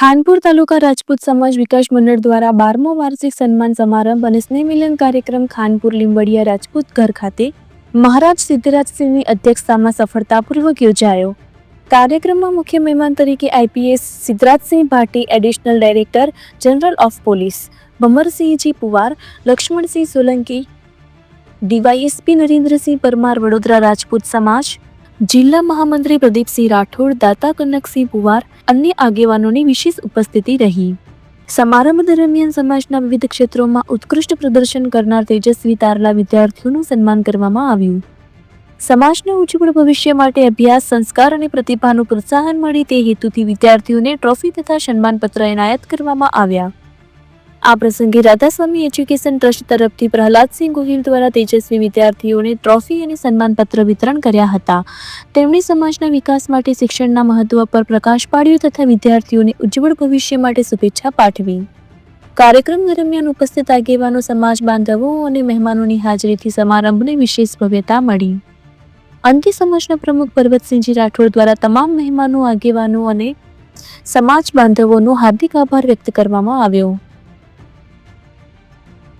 ખાનપુર તાલુકા રાજપૂત સમાજ વિકાસ મંડળ દ્વારા બારમો વાર્ષિક સન્માન સમારંભ અને સ્નેહ મિલન કાર્યક્રમ ખાનપુર લીંબડિયા રાજપૂત ઘર ખાતે મહારાજ સિદ્ધરાજસિંહની અધ્યક્ષતામાં સફળતાપૂર્વક યોજાયો. કાર્યક્રમમાં મુખ્ય મહેમાન તરીકે IPS Siddhrajsinh Bhati, additional director general of police Bhamarsinhji Puvar, Laxmansinh Solanki, DySP Narendrasinh Parmar Vadodara Rajput સમાજ જિલ્લા મહામંત્રી પ્રદીપસિંહ રાઠોડ, દાતા કનકસિંહ પુવાર, અન્ય આગેવાનોની વિશેષ ઉપસ્થિતિ રહી. સમારંભ દરમિયાન સમાજના વિવિધ ક્ષેત્રોમાં ઉત્કૃષ્ટ પ્રદર્શન કરનાર તેજસ્વી તારલા વિદ્યાર્થીઓનું સન્માન કરવામાં આવ્યું. સમાજના ઉજ્જવળ ભવિષ્ય માટે અભ્યાસ, સંસ્કાર અને પ્રતિભાનું પ્રોત્સાહન મળે તે હેતુથી વિદ્યાર્થીઓને ટ્રોફી તથા સન્માનપત્ર એનાયત કરવામાં આવ્યા. આ પ્રસંગે રાધાસ્વામી એજ્યુકેશન ટ્રસ્ટ તરફથી પ્રહલાદસિંહ ગોહિલ દ્વારા તેજસ્વી વિદ્યાર્થીઓને ટ્રોફી અને સન્માનપત્ર વિતરણ કર્યા હતા. તેમણે સમાજના વિકાસ માટે શિક્ષણના મહત્વ પર પ્રકાશ પાડ્યો તથા વિદ્યાર્થીઓને ઉજ્જવળ ભવિષ્ય માટે શુભેચ્છા પાઠવી. કાર્યક્રમ દરમિયાન ઉપસ્થિત આગેવાનો, સમાજ બાંધવો અને મહેમાનોની હાજરીથી સમારંભને વિશેષ ભવ્યતા મળી. અંતે સમાજના પ્રમુખ પરબતસિંહજી રાઠોડ દ્વારા તમામ મહેમાનો, આગેવાનો અને સમાજ બાંધવોનો હાર્દિક આભાર વ્યક્ત કરવામાં આવ્યો.